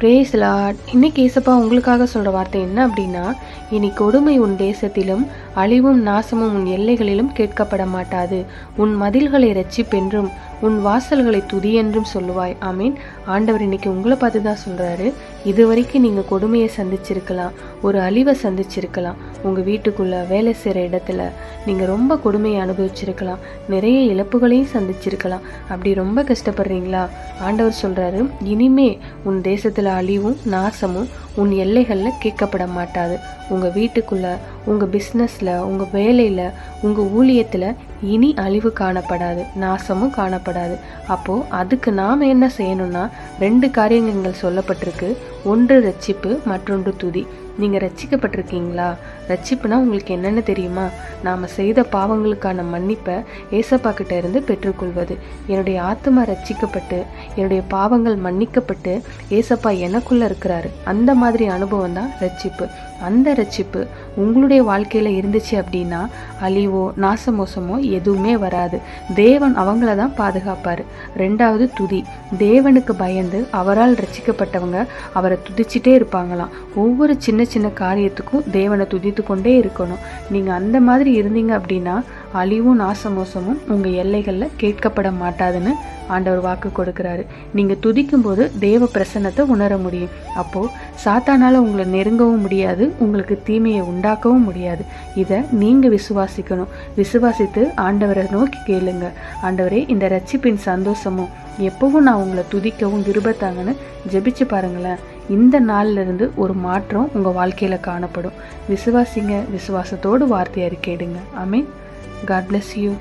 Brace இன்னைக்கு ஏசப்பா உங்களுக்காக சொல்கிற வார்த்தை என்ன அப்படின்னா இனி கொடுமை உன் தேசத்திலும் அழிவும் நாசமும் உன் எல்லைகளிலும் கேட்கப்பட மாட்டாது. உன் மதில்களை ரட்சிப்பென்றும் உன் வாசல்களை துதி என்றும் சொல்லுவாய். ஆமீன். ஆண்டவர் இன்னைக்கு உங்களை பார்த்து தான் சொல்கிறாரு இது வரைக்கும் நீங்கள் கொடுமையை சந்திச்சிருக்கலாம். ஒரு அழிவை சந்திச்சிருக்கலாம். உங்கள் வீட்டுக்குள்ளே வேலை செய்கிற இடத்துல நீங்கள் ரொம்ப கொடுமையை அனுபவிச்சிருக்கலாம். நிறைய இழப்புகளையும் சந்திச்சிருக்கலாம். அப்படி ரொம்ப கஷ்டப்படுறீங்களா? ஆண்டவர் சொல்கிறாரு இனிமே உன் தேசத்தில் அழிவும் நாசமும் உன் எல்லைகளில் கேட்கப்பட மாட்டாது. உங்கள் வீட்டுக்குள்ளே உங்கள் பிஸ்னஸில் உங்கள் வேலையில் உங்கள் ஊழியத்தில் இனி அழிவு காணப்படாது நாசமும் காணப்படாது. அப்போது அதுக்கு நாம் என்ன செய்யணும்னா ரெண்டு காரியங்கள் சொல்லப்பட்டிருக்கு. ஒன்று ரட்சிப்பு மற்றொன்று துதி. நீங்கள் ரட்சிக்கப்பட்டிருக்கீங்களா? ரட்சிப்புனா உங்களுக்கு என்னென்னு தெரியுமா? நாம் செய்த பாவங்களுக்கான மன்னிப்பை ஏசப்பா கிட்ட இருந்து பெற்றுக்கொள்வது. என்னுடைய ஆத்மா ரட்சிக்கப்பட்டு என்னுடைய பாவங்கள் மன்னிக்கப்பட்டு ஏசப்பா எனக்குள்ளே இருக்கிறாரு. அந்த மாதிரி அனுபவம் தான் ரட்சிப்பு. அந்த ரட்சிப்பு உங்களுடைய வாழ்க்கையில் இருந்துச்சு அப்படின்னா அழிவோ நாசமோசமோ எதுவுமே வராது. தேவன் அவங்கள தான் பாதுகாப்பார். ரெண்டாவது துதி. தேவனுக்கு பயந்து அவரால் ரட்சிக்கப்பட்டவங்க அவரை துதிச்சிட்டே இருப்பாங்களாம். ஒவ்வொரு சின்ன சின்ன காரியத்துக்கும் தேவனை துதித்து கொண்டே இருக்கணும். நீங்கள் அந்த மாதிரி இருந்தீங்க அப்படின்னா அழிவும் நாசமோசமும் உங்கள் எல்லைகளில் கேட்கப்பட மாட்டாதுன்னு ஆண்டவர் வாக்கு கொடுக்குறாரு. நீங்கள் துதிக்கும்போது தேவ பிரசன்னத்தை உணர முடியும். அப்போது சாத்தானால் உங்களை நெருங்கவும் முடியாது உங்களுக்கு தீமையை உண்டாக்கவும் முடியாது. இதை நீங்கள் விசுவாசிக்கணும். விசுவாசித்து ஆண்டவரை நோக்கி கேளுங்க. ஆண்டவரே இந்த ரட்சிப்பின் சந்தோஷமும் எப்பவும் நான் உங்களை துதிக்கவும் விருப்பத்தாங்கன்னு ஜெபிச்சு பாருங்களேன். இந்த நாள்லேருந்து ஒரு மாற்றம் உங்கள் வாழ்க்கையில் காணப்படும். விசுவாசிங்க விசுவாசத்தோடு வார்த்தையை அறிக்கையிடுங்க ஐ மீன் God bless you.